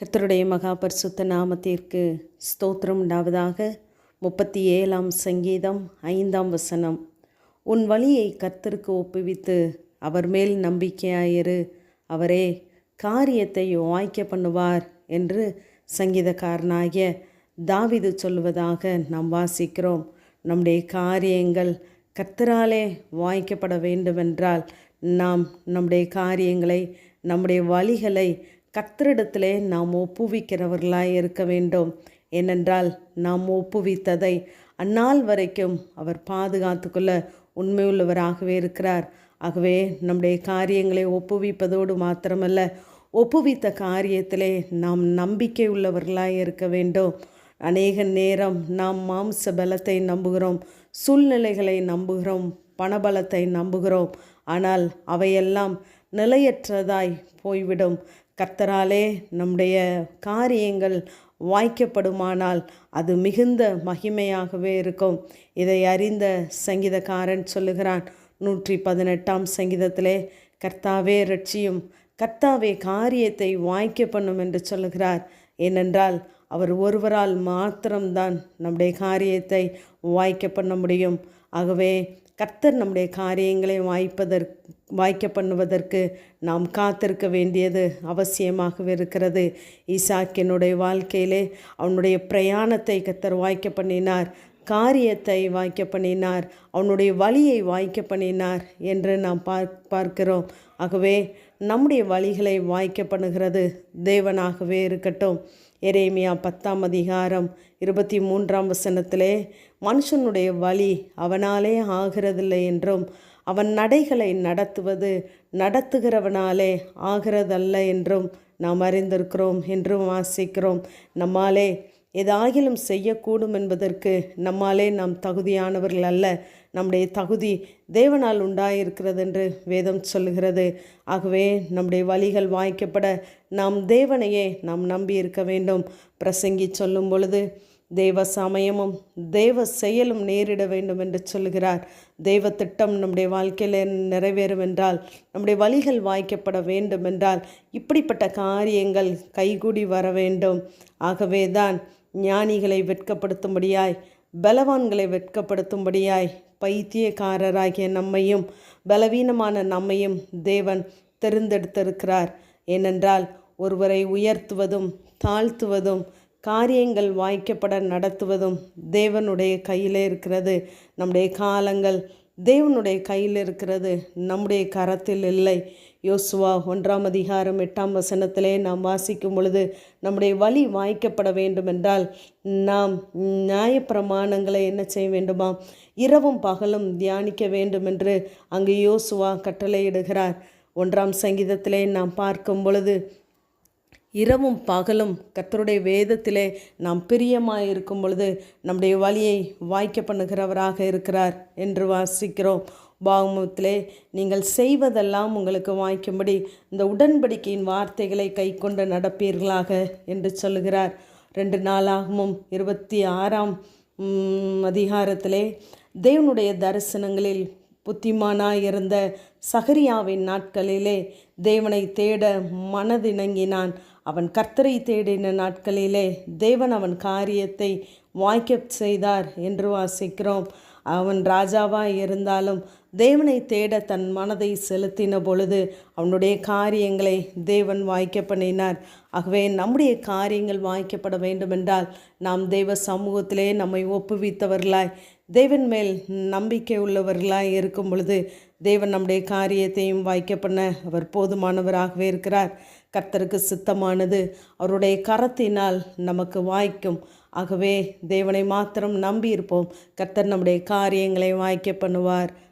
கர்த்தருடைய மகா பரிசுத்த நாமத்திற்கு ஸ்தோத்திரம் உண்டாவதாக. முப்பத்தி ஏழாம் சங்கீதம் ஐந்தாம் வசனம். உன் வழியை கர்த்தருக்கு ஒப்புவித்து அவர் மேல் நம்பிக்கையாயிரு. அவரே காரியத்தை வாய்க்க பண்ணுவார் என்று சங்கீதக்காரனாகிய தாவிது சொல்வதாக நாம் வாசிக்கிறோம். நம்முடைய காரியங்கள் கர்த்தராலே வாய்க்கப்பட வேண்டுமென்றால் நாம் நம்முடைய காரியங்களை நம்முடைய வழிகளை கத்தரிடத்திலே நாம் ஒப்புவிக்கிறவர்களாய் இருக்க வேண்டும். ஏனென்றால் நாம் ஒப்புவித்ததை அந்நாள் வரைக்கும் அவர் பாதுகாத்துக்கொள்ள உண்மையுள்ளவராகவே இருக்கிறார். ஆகவே நம்முடைய காரியங்களை ஒப்புவிப்பதோடு மாத்திரமல்ல ஒப்புவித்த காரியத்திலே நாம் நம்பிக்கை உள்ளவர்களாய் இருக்க வேண்டும். அநேக நேரம் நாம் மாம்ச பலத்தை நம்புகிறோம் சூழ்நிலைகளை நம்புகிறோம் பணபலத்தை நம்புகிறோம். ஆனால் அவையெல்லாம் நிலையற்றதாய் போய்விடும். கர்த்தராலே நம்முடைய காரியங்கள் வாய்க்கப்படுமானால் அது மிகுந்த மகிமையாகவே இருக்கும். இதை அறிந்த சங்கீதக்காரன் சொல்லுகிறான். நூற்றி பதினெட்டாம் சங்கீதத்திலே கர்த்தாவே ரட்சியும் கர்த்தாவே காரியத்தை வாய்க்க பண்ணும் என்று சொல்லுகிறார். ஏனென்றால் அவர் ஒருவரால் மாத்திரம்தான் நம்முடைய காரியத்தை வாய்க்க பண்ண முடியும். ஆகவே கர்த்தர் நம்முடைய காரியங்களை வாய்ப்பதற்கு வாய்க்க பண்ணுவதற்கு நாம் காத்திருக்க வேண்டியது அவசியமாகவே இருக்கிறது. ஈசாக்கினுடைய வாழ்க்கையிலே அவனுடைய பிரயாணத்தை கர்த்தர் வாய்க்க பண்ணினார் காரியத்தை வாய்க்க பண்ணினார் அவனுடைய வழியை வாய்க்க பண்ணினார் என்று நாம் பார்க் பார்க்கிறோம். ஆகவே நம்முடைய வழிகளை வாய்க்க பண்ணுகிறது தேவனாகவே இருக்கட்டும். எரேமியா பத்தாம் அதிகாரம் இருபத்தி மூன்றாம் வசனத்திலே மனுஷனுடைய வழி அவனாலே ஆகிறதில்லை என்றும் அவன் நடைகளை நடத்துவது நடத்துகிறவனாலே ஆகிறதல்ல என்றும் நாம் அறிந்திருக்கிறோம் என்றும் வாசிக்கிறோம். நம்மாலே ஏதாகிலும் செய்யக்கூடும் என்பதற்கு நம்மாலே நாம் தகுதியானவர்கள் அல்ல. நம்முடைய தகுதி தேவனால் உண்டாயிருக்கிறது என்று வேதம் சொல்லுகிறது. ஆகவே நம்முடைய வழிகள் வாய்க்கப்பட நாம் தேவனையே நாம் நம்பி இருக்க வேண்டும். பிரசங்கி சொல்லும் பொழுது தேவ சமயமும் தேவ செயலும் நேரிட வேண்டும் என்று சொல்கிறார் தெய்வ திட்டம் நம்முடைய வாழ்க்கையில் நிறைவேறும் என்றால் நம்முடைய வழிகள் வாய்க்கப்பட வேண்டும் என்றால் இப்படிப்பட்ட காரியங்கள் கைகூடி வர வேண்டும். ஆகவே தான் ஞானிகளை வெட்கப்படுத்தும்படியாய் பலவான்களை வெட்கப்படுத்தும்படியாய் பைத்தியக்காரராகிய நம்மையும் பலவீனமான நம்மையும் தேவன் தெரிந்தெடுத்திருக்கிறார். ஏனென்றால் ஒருவரை உயர்த்துவதும் தாழ்த்துவதும் காரியங்கள் வாய்க்கப்பட நடத்துவதும் தேவனுடைய கையில் இருக்கிறது. நம்முடைய காலங்கள் தேவனுடைய கையில் இருக்கிறது. நம்முடைய கரத்தில் இல்லை. யோசுவா ஒன்றாம் அதிகாரம் எட்டாம் வசனத்திலே நாம் வாசிக்கும் பொழுது நம்முடைய வழி வாய்க்கப்பட வேண்டுமென்றால் நாம் நியாயப்பிரமாணங்களை என்ன செய்ய வேண்டுமா? இரவும் பகலும் தியானிக்க வேண்டும் என்று அங்கு யோசுவா கட்டளையிடுகிறார். ஒன்றாம் சங்கீதத்திலே நாம் பார்க்கும் பொழுது இரவும் பகலும் கத்தருடைய வேதத்திலே நாம் பிரியமாக இருக்கும் பொழுது நம்முடைய வழியை வாய்க்க பண்ணுகிறவராக இருக்கிறார் என்று வாசிக்கிறோம். பாகமத்திலே நீங்கள் செய்வதெல்லாம் உங்களுக்கு வாய்க்கும்படி இந்த உடன்படிக்கையின் வார்த்தைகளை கை கொண்டு நடப்பீர்களாக என்று சொல்லுகிறார். ரெண்டு நாளாகவும் இருபத்தி ஆறாம் அதிகாரத்திலே தேவனுடைய தரிசனங்களில் புத்திமானாயிருந்த சகரியாவின் நாட்களிலே தேவனை தேட மனதிணங்கினான். அவன் கர்த்தரை தேடின நாட்களிலே தேவன் அவன் காரியத்தை வாய்க்கப் செய்தார் என்று வாசிக்கிறோம். அவன் ராஜாவாக இருந்தாலும் தேவனை தேட தன் மனதை செலுத்தின பொழுது அவனுடைய காரியங்களை தேவன் வாய்க்க பண்ணினார் ஆகவே நம்முடைய காரியங்கள் வாய்க்கப்பட வேண்டுமென்றால் நாம் தெய்வ சமூகத்திலே நம்மை ஒப்புவித்தவர்களாய் தேவன் மேல் நம்பிக்கை உள்ளவர்களாய் இருக்கும் பொழுது தேவன் நம்முடைய காரியத்தையும் வாய்க்க பண்ண அவர் போதுமானவராகவே இருக்கிறார். கர்த்தருக்கு சித்தமானது அவருடைய கரத்தினால் நமக்கு வாய்க்கும். ஆகவே தேவனை மாத்திரம் நம்பியிருப்போம். கர்த்தர் நம்முடைய காரியங்களை வாய்க்க பண்ணுவார்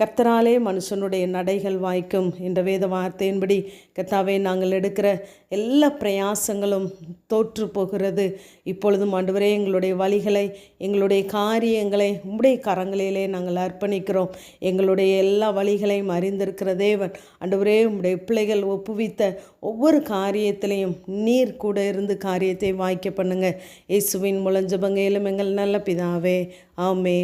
கர்த்தராலே மனுஷனுடைய நடைகள் வாய்க்கும் என்ற வேத வார்த்தையின்படி கர்த்தாவே நாங்கள் எடுக்கிற எல்லா பிரயாசங்களும் தோற்று போகிறது. இப்பொழுதும் ஆண்டவரே எங்களுடைய வழிகளை எங்களுடைய காரியங்களை உம்முடைய கரங்களிலே நாங்கள் அர்ப்பணிக்கிறோம். எங்களுடைய எல்லா வழிகளையும் அறிந்திருக்கிற தேவன் ஆண்டவரே உம்முடைய பிள்ளைகள் ஒப்புவித்த ஒவ்வொரு காரியத்திலையும் நீர் கூட இருந்து காரியத்தை வாய்க்க பண்ணுங்க. இயேசுவின் முழஞ்சபங்கையிலும் எங்கள் நல்ல பிதாவே ஆமே